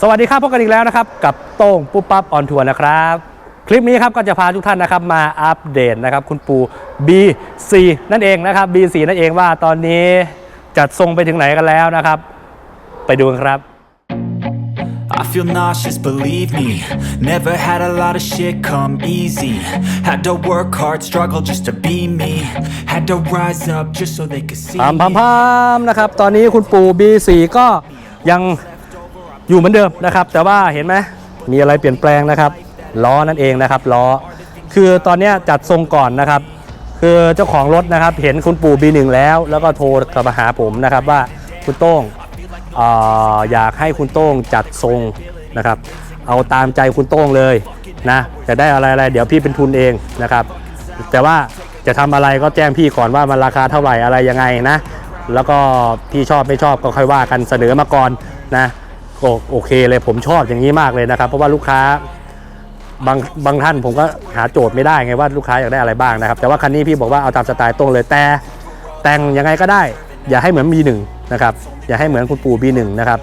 สวัสดีครับพบกันอีกแล้วนะครับ กับโต้งปุ๊บปั๊บออนทัวร์นะครับ คลิปนี้ครับก็จะพาทุกท่านนะครับมาอัปเดตนะครับคุณปู่ B4 นั่นเองนะครับ B4 นั่นเองว่าตอนนี้จัดทรงไปถึงไหนกันแล้วนะครับ ไปดูกันครับ I feel nauseous, believe me. Never had a lot of shit come easy. Had to work hard, struggle just to be me. Had to rise up just so they could see พามพาม me. พามนะครับ ตอนนี้คุณปู่ B4 ก็ยัง อยู่เหมือนเดิมนะครับ แต่ว่าเห็นไหมมีอะไรเปลี่ยนแปลงนะครับล้อนั่นเองนะครับล้อ คือตอนนี้จัดทรงก่อนนะครับ คือเจ้าของรถนะครับ เห็นคุณปู่ B1 แล้ว แล้วก็โทรกลับมาหาผมนะครับว่าคุณโต้งออยากให้คุณโต้งจัดทรงนะครับ เอาตามใจคุณโต้งเลยนะจะได้อะไรอะไรเดี๋ยวพี่เป็นทุนเองนะครับ แต่ว่าจะทำอะไรก็แจ้งพี่ก่อนว่ามันราคาเท่าไหร่อะไรยังไงนะ แล้วก็พี่ชอบไม่ชอบก็ค่อยว่ากันเสนอมาก่อนนะ โอโอเคเลยผมชอบอย่างนี้มากเลยนะครับ เพราะว่าลูกค้าบางบางท่านผมก็หาโจทย์ไม่ได้ไงว่าลูกค้าอยากได้อะไรบ้างนะครับ แต่ว่าคันนี้พี่บอกว่าเอาตามสไตล์ตรงเลยแต่แต่งยังไงก็ได้ อย่าให้เหมือน B1 นะครับอย่าให้เหมือนคุณปู่ B1 นะครับ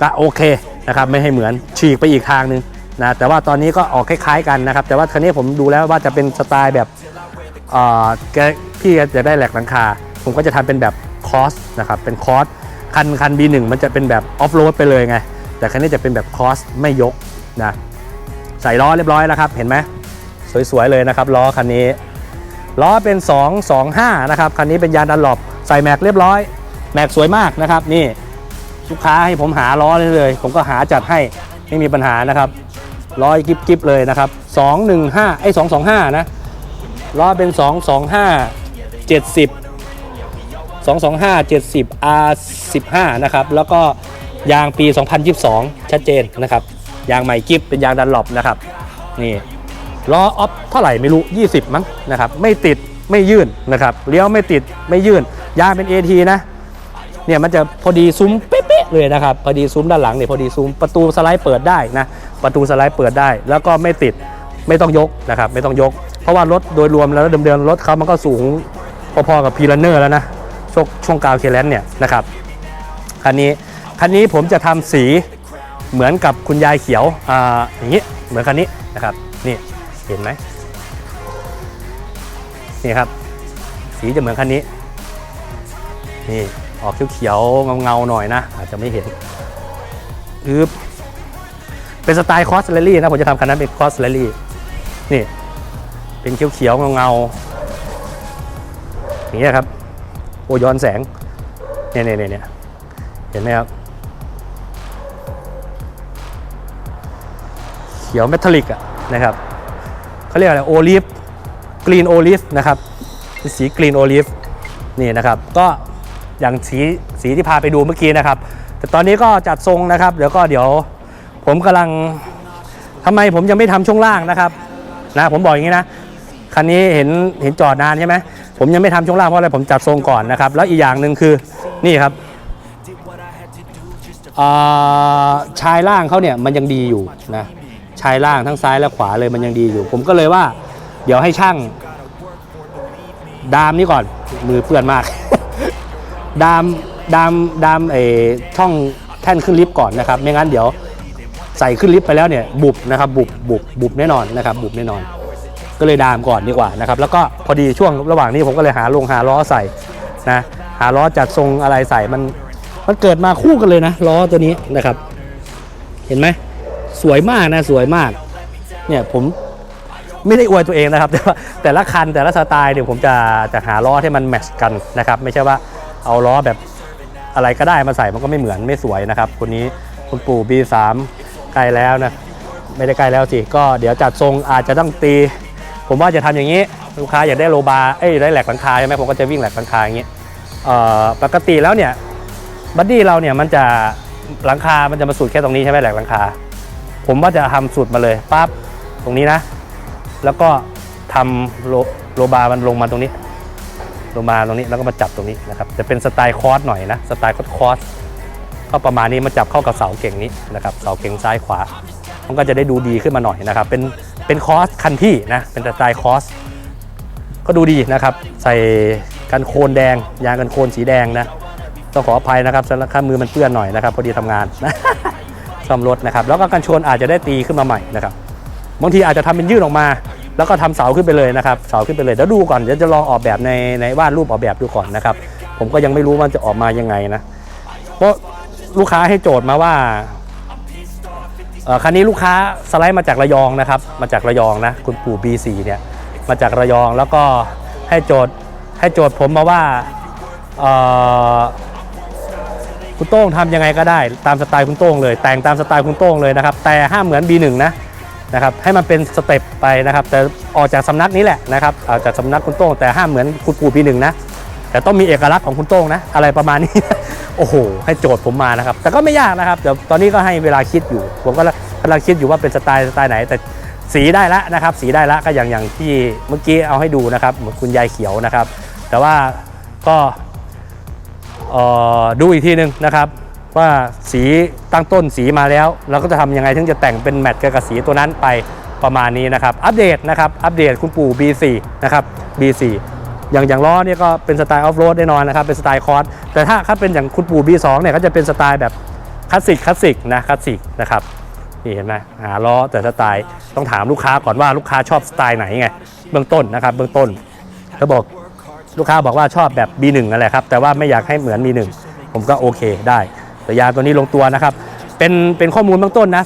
ก็โอเคนะครับไม่ให้เหมือนฉีกไปอีกทางหนึงนะแต่ว่าตอนนี้ก็ออกคล้ายๆกันนะครับ แต่ว่าคันนี้ผมดูแล้วว่าจะเป็นสไตล์แบบเอ่อพี่จะได้แหลกหลังคา ผมก็จะทำเป็นแบบคอสนะครับเป็นคอส คันคัน B1 มันจะเป็นแบบออฟโรดไปเลยไง แต่คันนี้จะเป็นแบบคอสไม่ยกนะใส่ล้อเรียบร้อยแล้วครับ เห็นไหมสวยๆเลยนะครับล้อคันนี้ ล้อเป็น 225 นะครับคันนี้เป็นยางดันหลบใส่แม็กเรียบร้อยแม็กสวยมากนะครับ นี่ลูกค้าให้ผมหาล้อเลย ผมก็หาจัดให้ไม่มีปัญหานะครับล้อกิ๊บๆเลยนะครับ 215ไอ้225 นะล้อเป็น 225 70 225 70 R15 นะครับ แล้วก็ยางปี 2022 ชัดเจนนะครับ ยางใหม่กิฟเป็นยางดันหลบนะครับ นี่ล้อออฟเท่าไหร่ไม่รู้ 20 มั้งนะครับ ไม่ติดไม่ยื่นนะครับ เลี้ยวไม่ติดไม่ยื่น ยางเป็น AT นะ เนี่ยมันจะพอดีซุ้มเป๊ะๆเลยนะครับ พอดีซุ้มด้านหลังเนี่ยพอดีซุ้ม ประตูสไลด์เปิดได้นะ ประตูสไลด์เปิดได้ แล้วก็ไม่ติดไม่ต้องยกนะครับ ไม่ต้องยก เพราะว่ารถโดยรวมแล้วเดิมๆรถเขามันก็สูงพอๆกับพีรันเนอร์แล้วนะ ช่วงช่วงกาวเคเลนเนี่ยนะครับคันนี้คันนี้ผมจะทำสีเหมือนกับคุณยายเขียวอ่าอย่างนี้เหมือนคันนี้นะครับนี่เห็นไหมนี่ครับสีจะเหมือนคันนี้นี่ออกเขียวๆเงาๆหน่อยนะ อาจจะไม่เห็นคือเป็นสไตล์คอสเลลี่นะผมจะทำคันนั้นเป็นคอสเลลี่นี่เป็นเขียวๆเงาๆอย่างเงี้ครับ โอย้อนแสงเนี่ยเนี่ยเนี่ยเห็นไหมครับ เขียวเมทัลลิกอะนะครับเขาเรียกอะไรโอลิฟกรีนโอลิฟนะครับสีกรีนโอลิฟนี่นะครับก็อย่างสีสีที่พาไปดูเมื่อกี้นะครับ แต่ตอนนี้ก็จัดทรงนะครับ เดี๋ยวก็เดี๋ยวผมกำลังทำไมผมยังไม่ทำช่วงล่างนะครับนะผมบอกอย่างนี้นะคันนี้เห็นเห็นจอดนานใช่ไหม ผมยังไม่ทำช่วงล่างเพราะอะไรผมจัดทรงก่อนนะครับ แล้วอีกอย่างหนึ่งคือนี่ครับชายล่างเขาเนี่ยมันยังดีอยู่นะชายล่างทั้งซ้ายและขวาเลยมันยังดีอยู่ ผมก็เลยว่า เดี๋ยวให้ช่างดามนี่ก่อนมือเปื้อนมาก ดามดามดามไอช่องแท่นขึ้นลิฟต์ก่อนนะครับ ไม่งั้นเดี๋ยวใส่ขึ้นลิฟต์ไปแล้วเนี่ยบุบนะครับบุบบุบบุบแน่นอนนะครับบุบแน่นอน ก็เลยดามก่อนดีกว่านะครับแล้วก็พอดีช่วงระหว่างนี้ผมก็เลยหาลงหาล้อใส่นะหาล้อจัดทรงอะไรใส่มันมันเกิดมาคู่กันเลยนะล้อตัวนี้นะครับ เห็นไหมสวยมากนะสวยมากเนี่ยผมไม่ได้อวยตัวเองนะครับ แต่ว่าแต่ละคันแต่ละสไตล์เนี่ยผมจะจะหาล้อที่มันแมทช์กันนะครับไม่ใช่ว่าเอาล้อแบบอะไรก็ได้มาใส่มันก็ไม่เหมือนไม่สวยนะครับคนนี้คุณปู่ B3 ใกล้แล้วนะไม่ได้ใกล้แล้วสิก็เดี๋ยวจัดทรงอาจจะต้องตี ผมว่าจะทำอย่างนี้ลูกค้าอยากได้โลบาร์เอ้ยได้แหลกหลังคาใช่ไหมผมก็จะวิ่งแหลกหลังคาอย่างนี้ปกติแล้วเนี่ยบัดดี้เราเนี่ยมันจะหลังคา มันจะมาสุดแค่ตรงนี้ใช่ไหมแหลกหลังคา ผมว่าจะทำสุดมาเลยปั๊บตรงนี้นะ แล้วก็ทำโลโลบาร์มันลงมาตรงนี้ลงมาตรงนี้แล้วก็มาจับตรงนี้นะครับจะเป็นสไตล์คอร์สหน่อยนะสไตล์คอร์สคอร์สก็ประมาณนี้มาจับเข้ากับเสาเก่งนี้นะครับเสาเก่งซ้ายขวา มันก็จะได้ดูดีขึ้นมาหน่อยนะครับ เป็น เป็นคอสคันที่นะ เป็นสไตล์คอส ก็ดูดีนะครับ ใส่กันโคนแดง ยางกันโคนสีแดงนะ ต้องขออภัยนะครับสำหรับข้ามือมันเปื้อนหน่อยนะครับ พอดีทำงานนะซ่อมรถนะครับ แล้วก็กันชนอาจจะได้ตีขึ้นมาใหม่นะครับ บางทีอาจจะทำเป็นยื่นออกมา แล้วก็ทำเสาขึ้นไปเลยนะครับ เสาขึ้นไปเลย เดี๋ยวดูก่อน เดี๋ยวจะลองออกแบบในในวาดรูปออกแบบดูก่อนนะครับ ผมก็ยังไม่รู้ว่าจะออกมายังไงนะ เพราะลูกค้าให้โจทย์มาว่า คันนี้ลูกค้าสไลด์มาจากระยองนะครับ มาจากระยองนะ คุณปู่ B4 เนี่ย มาจากระยองแล้วก็ให้โจทย์ให้โจทย์ผมมาว่าคุณโต้งทำยังไงก็ได้ตามสไตล์คุณโต้งเลย แต่งตามสไตล์คุณโต้งเลยนะครับ แต่ห้ามเหมือน B1 นะนะครับให้มันเป็นสเต็ปไปนะครับ แต่ออกจากสำนักนี้แหละนะครับออกจากสำนักคุณโต้งแต่ห้ามเหมือนคุณปู่ปีหนึ่งนะ แต่ต้องมีเอกลักษณ์ของคุณโต้งนะ อะไรประมาณนี้ โอ้โห ให้โจทย์ผมมานะครับ แต่ก็ไม่ยากนะครับเดี๋ยวตอนนี้ก็ให้เวลาคิดอยู่ ผมก็กำลังคิดอยู่ว่าเป็นสไตล์สไตล์ไหน แต่สีได้ละนะครับ สีได้ละก็อย่างอย่างที่เมื่อกี้เอาให้ดูนะครับเหมือนคุณยายเขียวนะครับ แต่ว่าก็ดูอีกทีหนึ่งนะครับว่าสีตั้งต้นสีมาแล้ว เราก็จะทำยังไงถึงจะแต่งเป็นแมทกับสีตัวนั้นไปประมาณนี้นะครับ อัปเดตนะครับ อัปเดตคุณปู่ B4 นะครับ B4 อย่างอย่างล้อเนี่ยก็เป็นสไตล์ออฟโรดแน่นอนนะครับเป็นสไตล์คอร์สแต่ถ้าถ้าเป็นอย่างคุณปู่ B2 เนี่ยก็จะเป็นสไตล์แบบคลาสสิกคลาสสิกนะคลาสสิกนะครับนี่เห็นไหมหาล้อแต่สไตล์ต้องถามลูกค้าก่อนว่าลูกค้าชอบสไตล์ไหนไงเบื้องต้นนะครับเบื้องต้นเขาบอกลูกค้าบอกว่าชอบแบบ B1 นั่นแหละครับแต่ว่าไม่อยากให้เหมือน B1 ผมก็โอเคได้แต่ยางตัวนี้ลงตัวนะครับเป็นเป็นข้อมูลเบื้องต้นนะ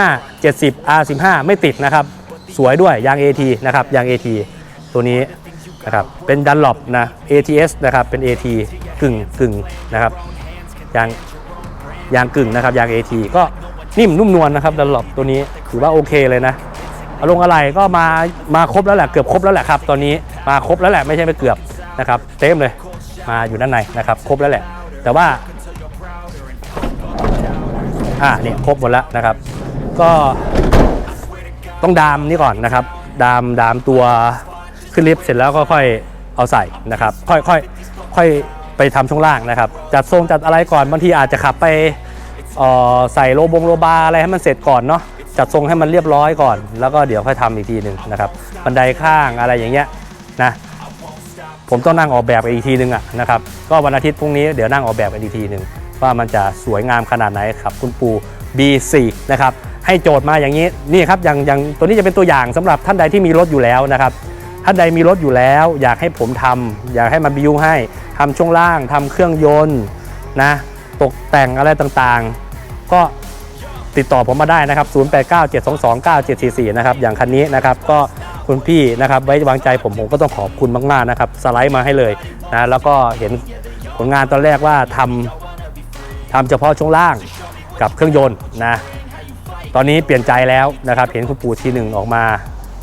225 70 R15 ไม่ติดนะครับสวยด้วยยาง AT นะครับยาง AT ตัวนี้ นะครับเป็นดันล o ปนะ ATS นะครับเป็น AT กึ่งกึ่งนะครับยางยางกึ่งนะครับยาง AT ก็นิ่มนุ่มนวลนะครับดันล o ปตัวนี้ถือว่าโอเคเลยนะอารมณ์อะไรก็มามาครบแล้วแหละเกือบครบแล้วแหละครับ ตอนนี้มาครบแล้วแหละไม่ใช่ไม่เกือบนะครับ เต็มเลยมาอยู่ด้านในนะครับ ครบแล้วแหละ แต่ว่าอ่าเนี่ยครบหมดแล้วนะครับ ก็ต้องดามนี่ก่อนนะครับ ดามดามตัว ขึ้นลิฟต์เสร็จแล้วก็ค่อยเอาใส่นะครับ ค่อยค่อยค่อยไปทำช่วงล่างนะครับ จัดทรงจัดอะไรก่อนบางทีอาจจะขับไปใส่โลบงโลบาอะไรให้มันเสร็จก่อนเนาะจัดทรงให้มันเรียบร้อยก่อน แล้วก็เดี๋ยวค่อยทำอีกทีหนึ่งนะครับบันไดข้างอะไรอย่างเงี้ยนะผมต้องนั่งออกแบบอีกทีหนึ่งอะนะครับก็วันอาทิตย์พรุ่งนี้เดี๋ยวนั่งออกแบบอีกทีหนึ่งว่ามันจะสวยงามขนาดไหนครับ คุณปู B4 นะครับให้โจทย์มาอย่างนี้นี่ครับอย่างอย่างตัวนี้จะเป็นตัวอย่างสำหรับท่านใดที่มีรถอยู่แล้วนะครับ ท่านใดมีรถอยู่แล้ว อยากให้ผมทำอยากให้มาบิวให้ทำช่วงล่างทำเครื่องยนต์นะตกแต่งอะไรต่างๆ ก็ติดต่อผมมาได้นะครับ 0897229744 นะครับ อย่างคันนี้นะครับ ก็คุณพี่นะครับ ไว้วางใจผม ผมก็ต้องขอบคุณมากๆนะครับ สไลด์มาให้เลยนะ แล้วก็เห็นผลงานตอนแรกว่าทำทำเฉพาะช่วงล่างกับเครื่องยนต์นะ ตอนนี้เปลี่ยนใจแล้วนะครับ เห็นคุณปู่ทีหนึ่งออกมา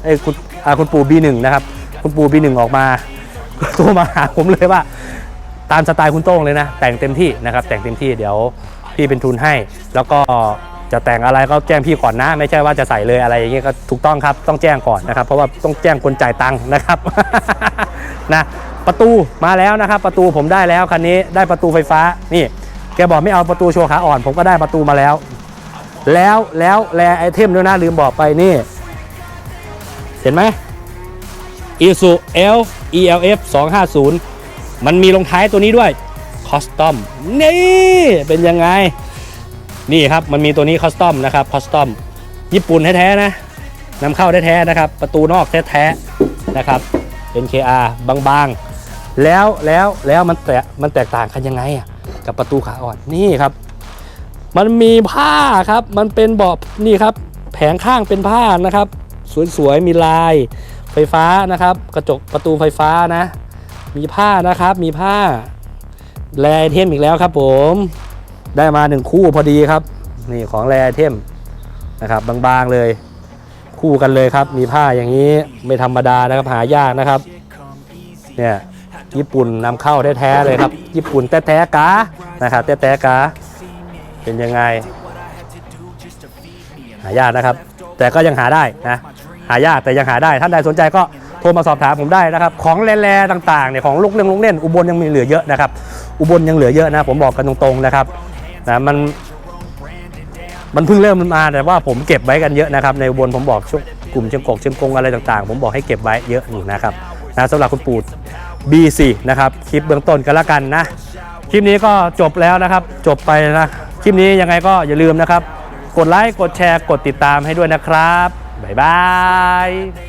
เอ้คุณ คุณปู่ B1 นะครับ คุณปู่ B1 ออกมาโทรมาหาผมเลยว่า ตามสไตล์คุณโต้งเลยนะ แต่งเต็มที่นะครับ แต่งเต็มที่เดี๋ยวพี่เป็นทุนให้ แล้วก็จะแต่งอะไรก็แจ้งพี่ก่อนนะ ไม่ใช่ว่าจะใส่เลยอะไรอย่างเงี้ยก็ถูกต้องครับต้องแจ้งก่อนนะครับ เพราะว่าต้องแจ้งคนจ่ายตังค์นะครับนะประตูมาแล้วนะครับ ประตูผมได้แล้วคันนี้ได้ประตูไฟฟ้านี่ แกบอกไม่เอาประตูโชว์ขาอ่อน ผมก็ได้ประตูมาแล้ว แล้วแล้วแลไอเทมด้วยนะลืมบอกไปนี่ เห็นไหม i s u L ELF 250 มันมีลงท้ายตัวนี้ด้วยคอสตอมนี่เป็นยังไง นี่ครับมันมีตัวนี้คอสตอมนะครับคอสตอมญี่ปุ่นแท้ๆนะนำเข้าแท้ๆนะครับ ประตูนอกแท้ๆนะครับ NKR บางๆ แล้วแล้วแล้วมันแตกมันแตกต่างกันยังไงอะกับประตูขาอ่อนนี่ครับ มันมีผ้าครับมันเป็นเบาะนี่ครับ แผงข้างเป็นผ้านะครับ สวยๆมีลาย ฟฟ้านะครับ กระจกประตูไฟฟ้านะ มีผ้านะครับ มีผ้าแรเทมอีกแล้วครับ ผม ได้มาหนึ่งคู่พอดีครับ นี่ของแรเทมนะครับ บางๆเลย คู่กันเลยครับ มีผ้าอย่างนี้ไม่ธรรมดานะครับหายากนะครับ เนี่ยญี่ปุ่นนำเข้าแท้ๆเลยครับ ญี่ปุ่นแท้ๆกานะครับแท้ๆกาเป็นยังไง หายากนะครับ แต่ก็ยังหาได้นะ หายากแต่ยังหาได้ ท่านใดสนใจก็โทรมาสอบถามผมได้นะครับ ของแร่ๆต่างๆเนี่ยของลูกเล่นลูกเล่น อุบลยังมีเหลือเยอะนะครับ อุบลยังเหลือเยอะนะ ผมบอกกันตรงๆนะครับนะมันมันเพิ่งเริ่มมาแต่ว่าผมเก็บไว้กันเยอะนะครับในอุบลผมบอกช่วงกลุ่มเชียงกกเชียงกงอะไรต่างๆ ผมบอกให้เก็บไว้เยอะอยู่นะครับนะสำหรับคุณปูด B4 นะครับคลิปเบื้องต้นกันละกันนะคลิปนี้ก็จบแล้วนะครับ จบไปนะคลิปนี้ยังไงก็อย่าลืมนะครับ กดไลค์กดแชร์กดติดตามให้ด้วยนะครับ บ๊ายบาย